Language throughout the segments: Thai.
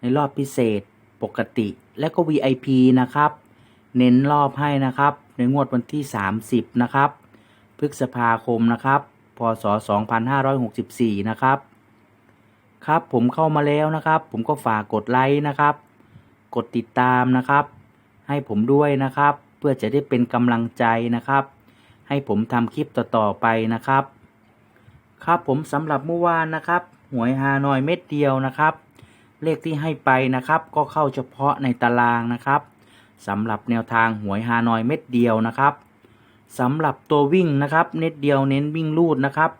ในรอบพิเศษปกติและก็ VIP นะครับ เน้นรอบให้นะครับ ในงวดวันที่ 30 นะครับ พฤษภาคมนะครับ พศ 2564 นะครับ ครับผมเข้ามาแล้วนะครับ ผมก็ฝากกดไลค์นะครับ กดติดตามนะครับ ให้ผมด้วยนะครับ เพื่อจะได้เป็นกำลังใจนะครับ ให้ผมทำคลิปต่อๆไปนะครับ ครับผมสำหรับเมื่อวานนะครับ หวยฮานอยเม็ดเดียวนะครับ เลขที่ให้ไปนะครับก็เข้าเฉพาะในตารางนะครับสำหรับแนวทางหวยฮานอยเม็ดเดียวนะครับสำหรับตัววิ่งนะครับเน็ตเดียวเน้นวิ่งลูดนะครับ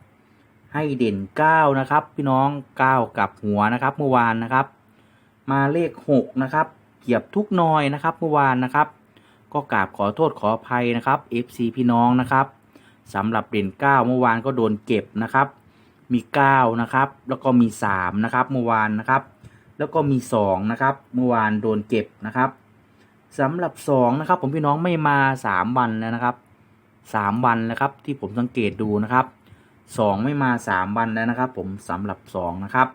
ให้เด่น 9 นะครับ พี่น้อง 9 กับหัวนะครับเมื่อวานนะครับ มาเลข 6 นะครับเกียบทุกหนอยนะครับเมื่อวานนะครับ ก็กราบขอโทษขออภัยนะครับ FC พี่น้องนะครับสำหรับเด่น 9 เมื่อวานก็โดนเก็บนะครับ มี 9 นะครับ แล้วก็มี 3 นะครับเมื่อวานนะครับ แล้วก็มี2นะครับ เมื่อวานโดนเก็บนะครับสำหรับ2นะครับ ผมพี่น้องไม่มา 3 วันแล้วนะครับ 3 วันนะครับ ที่ผมสังเกตดูนะครับ 2 ไม่มา 3 วันแล้วนะครับ ผมสำหรับ2นะครับ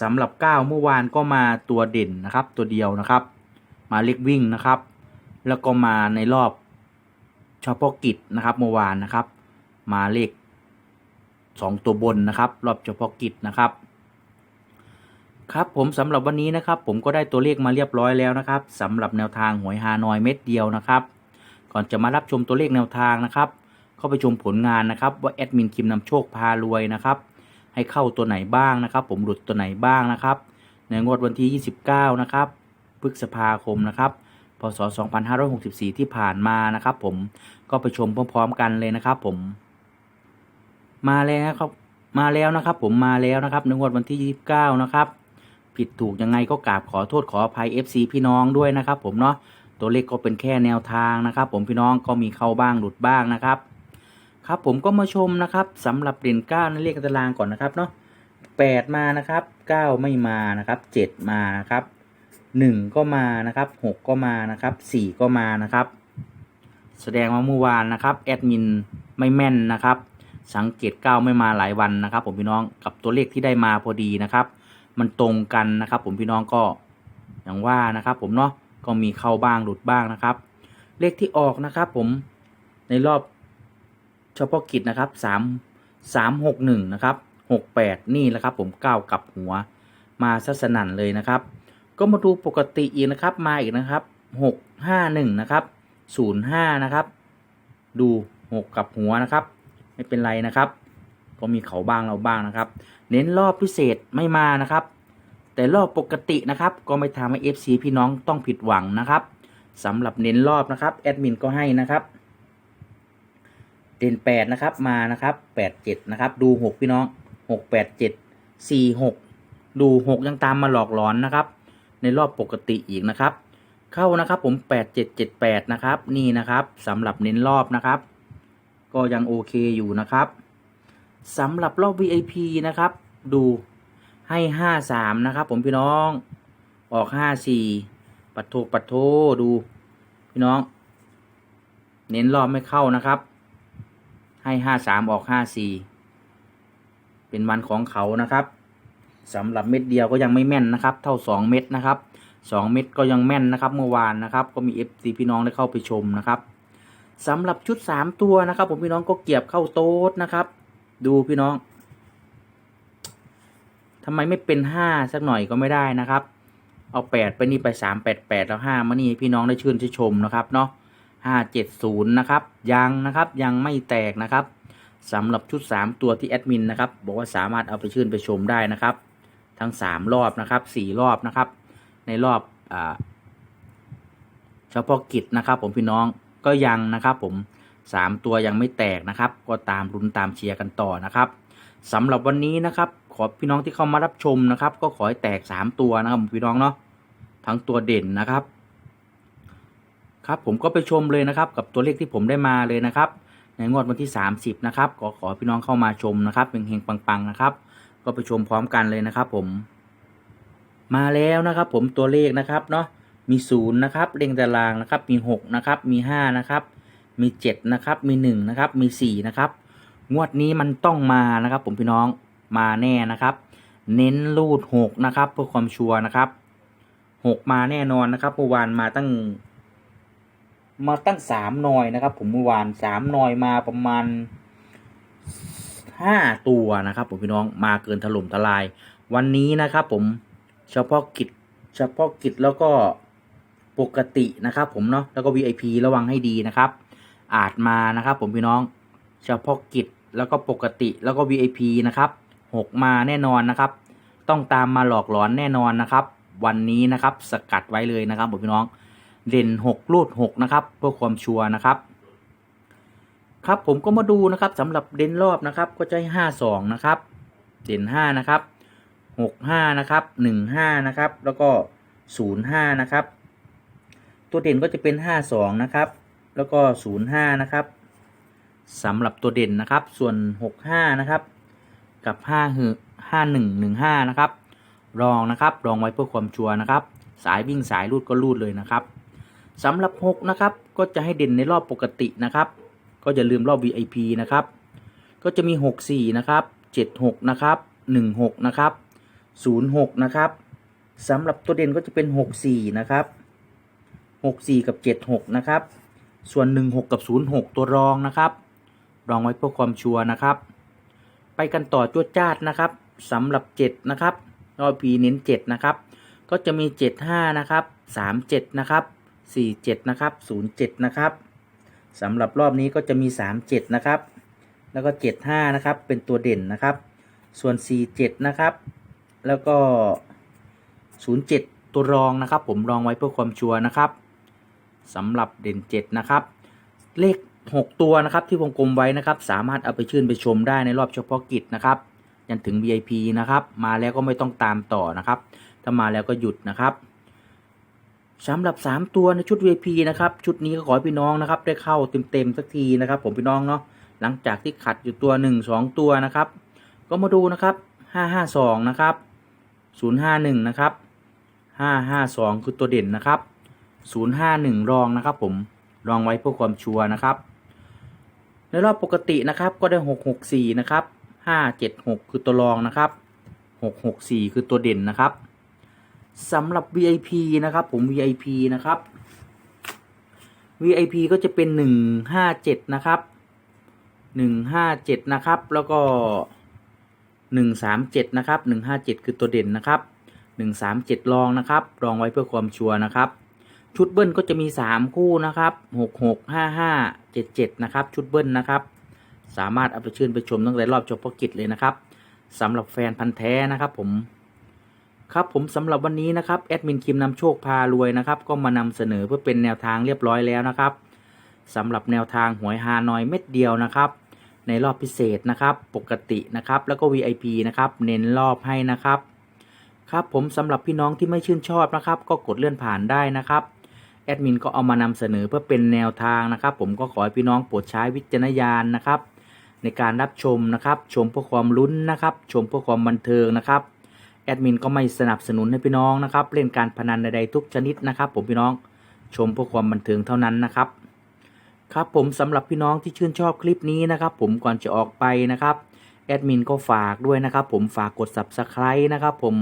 สำหรับ 9 เมื่อวานก็มาตัวเด่นนะครับ ตัวเดียวนะครับ มาเล็กวิ่งนะครับ แล้วก็มาในรอบเฉพาะกิจนะครับเมื่อวานนะครับ มาเลข 2 ตัวบนนะครับ รอบเฉพาะกิจนะครับ ครับผมสำหรับวันนี้นะครับผมก็ได้ตัวเลขมาเรียบร้อยแล้วนะครับสำหรับแนวทางหวยฮานอยเม็ดเดียวนะครับ ก่อนจะมารับชมตัวเลขแนวทางนะครับเข้าไปชมผลงานนะครับ ว่าแอดมินคิมนำโชคพารวยนะครับให้เข้าตัวไหนบ้างนะครับ ผมหลุดตัวไหนบ้างนะครับ ในงวดวันที่ 29 นะครับพฤษภาคมนะครับพศ 2564 ที่ผ่านมานะครับ ผมก็ไปชมพร้อมๆกันเลยนะครับ ผม มาแล้วครับมาแล้วนะครับ ผมมาแล้วนะครับในงวดวันที่ 29 นะครับ ผิดถูกยังไงก็กราบขอโทษขออภัย FC พี่น้องด้วยนะครับผมเนาะตัวเลขก็เป็นแค่แนวทางนะครับผมพี่น้องก็มีเข้าบ้างหลุดบ้างนะครับครับผมก็มาชมนะครับสำหรับเด่น9ในเลขตารางก่อนนะครับเนาะ8มานะครับ9ไม่มานะครับ7มานะครับ1ก็มานะครับ6ก็มานะครับ4ก็มานะครับ แสดงว่าเมื่อวานนะครับแอดมินไม่แม่นนะครับ สังเกต9ไม่มาหลายวันนะครับ ผมพี่น้องกับตัวเลขที่ได้มาพอดีนะครับ มันตรงกันนะครับ ผมพี่น้องก็อย่างว่านะครับ ผมเนาะก็มีเข้าบ้างหลุดบ้างนะครับ เลขที่ออกนะครับ ผมในรอบเฉพาะกิจนะครับสามสามหกหนึ่งนะครับหกแปดนี่แหละครับ ผมเก้ากับหัวมาซะสนั่นเลยนะครับ ก็มาดูปกติอีกนะครับ มาอีกนะครับหกห้าหนึ่งนะครับศูนย์ห้านะครับ ดูหกกับหัวนะครับ ไม่เป็นไรนะครับ ก็มีเขาบ้างเราบ้างนะครับ เน้นรอบพิเศษไม่มานะครับ แต่รอบปกตินะครับ ก็ไม่ทำให้ FC พี่น้องต้องผิดหวังนะครับสำหรับเน้นรอบนะครับแอดมินก็ให้นะครับเด่นแปดนะครับมานะครับแปดเจ็ดนะครับ ดูหกพี่น้องหกแปดเจ็ดสี่หกดูหกยังตามมาหลอกหลอนนะครับ ในรอบปกติอีกนะครับ เข้านะครับผมแปดเจ็ดเจ็ดแปดนะครับ นี่นะครับสำหรับเน้นรอบนะครับ ก็ยังโอเคอยู่นะครับ สำหรับรอบ VIP นะครับ ดูให้ห้าสามนะครับ ผมพี่น้อง ออกห้าสี่ปัดโทปัดโทดูพี่น้อง เน้นรอบไม่เข้านะครับ ให้ห้าสามออกห้าสี่เป็นวันของเขานะครับสำหรับเม็ดเดียวก็ยังไม่แม่นนะครับ เท่าสองเม็ดนะครับสองเม็ดก็ยังแม่นนะครับ เมื่อวานนะครับ ก็มีเอฟซีพี่น้องได้เข้าไปชมนะครับสำหรับชุดสามตัวนะครับ ผมพี่น้องก็เกียบเข้าโต๊ดนะครับ ดูพี่น้องทำไมไม่เป็นห้าสักหน่อยก็ไม่ได้นะครับ เอาแปดไปนี่ไปสามแปดแปดแล้วห้ามานี่พี่น้องได้ชื่นชมนะครับเนาะห้าเจ็ดศูนย์นะครับ ยังนะครับยังไม่แตกนะครับสำหรับชุดสามตัวที่แอดมินนะครับ บอกว่าสามารถเอาไปชื่นไปชมได้นะครับ ทั้งสามรอบนะครับสี่รอบนะครับ ในรอบอ่าเฉพาะกิจนะครับ ผมพี่น้องก็ยังนะครับผม สามตัวยังไม่แตกนะครับ ก็ตามรุนตามเชียร์กันต่อนะครับสำหรับวันนี้นะครับ ขอพี่น้องที่เข้ามารับชมนะครับ ก็ขอให้แตกสามตัวนะครับพี่น้องเนาะทั้งตัวเด่นนะครับ ครับผมก็ไปชมเลยนะครับ กับตัวเลขที่ผมได้มาเลยนะครับ ในงวดวันที่ 30 นะครับก็ขอพี่น้องเข้ามาชมนะครับเป็นเฮงปังๆนะครับ ก็ไปชมพร้อมกันเลยนะครับ ผม มาแล้วนะครับ ผมตัวเลขนะครับเนาะมีศูนย์นะครับเรียงตารางนะครับ มีหกนะครับ มีห้านะครับ มีเจ็ดนะครับมีหนึ่งนะครับมีสี่นะครับงวดนี้มันต้องมานะครับ ผมพี่น้องมาแน่นะครับ เน้นรูดหกนะครับเพื่อความชัวร์นะครับหกมาแน่นอนนะครับเมื่อวานมาตั้ง มาตั้งสามหน่อยนะครับ ผมเมื่อวานสามหน่อยมาประมาณห้าตัวนะครับ ผมพี่น้องมาเกินถล่มทลาย วันนี้นะครับ ผมเฉพาะกิจเฉพาะกิจแล้วก็ปกตินะครับ ผมเนาะแล้วก็ VIP ระวังให้ดีนะครับ อาจมานะครับผมพี่น้องเฉพาะกิจแล้วก็ปกติแล้วก็ VIP นะครับหกมาแน่นอนนะครับ ต้องตามมาหลอกหลอนแน่นอนนะครับ วันนี้นะครับสกัดไว้เลยนะครับผมพี่น้องเด่นหกรูดหกนะครับเพื่อความชัวร์นะครับ ครับผมก็มาดูนะครับสำหรับเด่นรอบนะครับ ก็จะให้ห้าสองนะครับ เด่นห้านะครับหกห้านะครับหนึ่งห้านะครับ แล้วก็ศูนย์ห้านะครับ ตัวเด่นก็จะเป็นห้าสองนะครับ แล้วก็ศูนย์ห้านะครับสำหรับตัวเด่นนะครับ ส่วนหกห้านะครับ กับห้าหห้าหนึ่งหนึ่งห้านะครับ รองนะครับ รองไว้เพื่อความชัวร์นะครับ สายวิ่งสายรูดก็รูดเลยนะครับสำหรับ 6 นะครับ ก็จะให้เด่นในรอบปกตินะครับ ก็อย่าลืมรอบ VIP นะครับ ก็จะมี 6 4 นะครับ 7 6 นะครับ 1 6 นะครับ 0 6 นะครับสำหรับตัวเด่นก็จะเป็น 6 4 นะครับ 6 4 กับ 7 6 นะครับ ส่วน 1 6 กับ 0 6 ตัวรองนะครับ รองไว้เพื่อความชัวร์นะครับ ไปกันต่อจวดจ้าดนะครับสำหรับ 7 นะครับรอบพีเน้น 7 นะครับ ก็จะมี 75 นะครับ 37 นะครับ 47 นะครับ 07 นะครับสำหรับรอบนี้ก็จะมี 37 นะครับ แล้วก็ 75 นะครับ เป็นตัวเด่นนะครับ ส่วน 47 นะครับ แล้วก็ 07 ตัวรองนะครับ ผมรองไว้เพื่อความชัวร์นะครับ สำหรับเด่น 7 นะครับ เลข 6 ตัวนะครับที่วงกลมไว้นะครับ สามารถเอาไปชื่นไปชมได้ในรอบเฉพาะกิจนะครับยันถึง VIP นะครับ มาแล้วก็ไม่ต้องตามต่อนะครับ ถ้ามาแล้วก็หยุดนะครับสำหรับ 3 ตัวในชุด VIP นะครับ ชุดนี้ก็ขอให้พี่น้องนะครับ ได้เข้าเต็มๆสักทีนะครับ ผมพี่น้องเนาะหลังจากที่ขัดอยู่ตัว 1 2 ตัวนะครับ ก็มาดูนะครับ 552 นะครับ 051 นะครับ 552 คือตัวเด่นนะครับ 051 รองนะครับผมรองไว้เพื่อความชัวร์นะครับในรอบปกตินะครับก็ได้ 664 นะครับ 576 คือตัวรองนะครับ 664 คือตัวเด่นนะครับสำหรับ VIP นะครับผม VIP นะครับ VIP ก็จะเป็น 157 นะครับ 157 นะครับ แล้วก็ 137 นะครับ 157 คือตัวเด่นนะครับ 137 รองนะครับ รองไว้เพื่อความชัวร์นะครับ ชุดเบิ้ลก็จะมี 3 คู่นะครับ 66 55 77 นะครับ ชุดเบิ้ลนะครับ สามารถเอาไปชื่นไปชมตั้งแต่รอบเฉพาะกิจเลยนะครับสำหรับแฟนพันธ์แท้นะครับผม ครับผมสำหรับวันนี้นะครับแอดมินคิมนำโชคพารวยนะครับ ก็มานำเสนอเพื่อเป็นแนวทางเรียบร้อยแล้วนะครับสำหรับแนวทางหวยฮานอยเม็ดเดียวนะครับ ในรอบพิเศษนะครับ ปกตินะครับ แล้วก็ VIP นะครับ เน้นรอบให้นะครับ ครับผมสำหรับพี่น้องที่ไม่ชื่นชอบนะครับ ก็กดเลื่อนผ่านได้นะครับ แอดมินก็เอามานำเสนอเพื่อเป็นแนวทางนะครับ ผมก็ขอให้พี่น้องโปรดใช้วิจารณญาณนะครับ ในการรับชมนะครับ ชมเพื่อความลุ้นนะครับ ชมเพื่อความบันเทิงนะครับแอดมินก็ไม่สนับสนุนให้พี่น้องนะครับ เล่นการพนันใดๆทุกชนิดนะครับ ผมพี่น้องชมเพื่อความบันเทิงเท่านั้นนะครับครับผมสำหรับพี่น้องที่ชื่นชอบคลิปนี้นะครับ ผมก่อนจะออกไปนะครับแอดมินก็ฝากด้วยนะครับ ผมฝากกด subscribe นะครับ ผม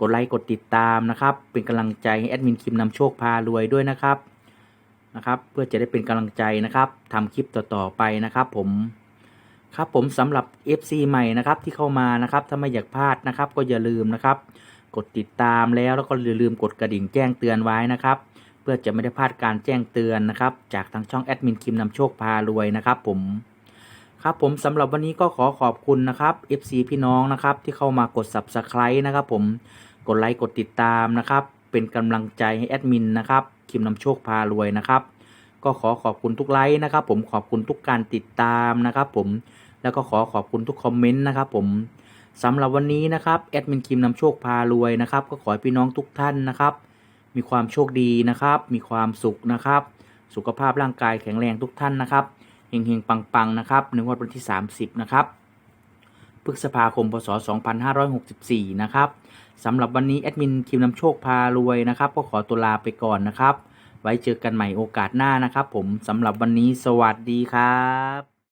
กดไลค์กดติดตามนะครับ เป็นกำลังใจให้แอดมินคิมนำโชคพารวยด้วยนะครับนะครับ เพื่อจะได้เป็นกำลังใจนะครับทำคลิปต่อๆไปนะครับ ผมครับผมสำหรับ FC ใหม่นะครับที่เข้ามานะครับถ้าไม่อยากพลาดนะครับ ก็อย่าลืมนะครับ กดติดตามแล้วแล้วก็อย่าลืมกดกระดิ่งแจ้งเตือนไว้นะครับ เพื่อจะไม่ได้พลาดการแจ้งเตือนนะครับ จากทางช่องแอดมินคิมนำโชคพารวยนะครับผมครับผมสำหรับวันนี้ก็ขอขอบคุณนะครับ FC พี่น้องนะครับที่เข้ามากด Subscribe นะครับผม กดไลค์กดติดตามนะครับ เป็นกำลังใจให้แอดมินนะครับคิมนำโชคพารวยนะครับ ก็ขอขอบคุณทุกไลค์นะครับ ผมขอบคุณทุกการติดตามนะครับ ผมแล้วก็ขอขอบคุณทุกคอมเมนต์นะครับ ผมสำหรับวันนี้นะครับแอดมินคิมนำโชคพารวยนะครับ ก็ขอให้พี่น้องทุกท่านนะครับ มีความโชคดีนะครับ มีความสุขนะครับ สุขภาพร่างกายแข็งแรงทุกท่านนะครับเฮงๆปังๆนะครับในวดวันที่ 30 นะครับพฤษภาคมพศ2564 นะครับ สำหรับวันนี้แอดมินคิมนำโชคพารวยนะครับ ก็ขอตัวลาไปก่อนนะครับ ไว้เจอกันใหม่โอกาสหน้านะครับ ผมสำหรับวันนี้สวัสดีครับ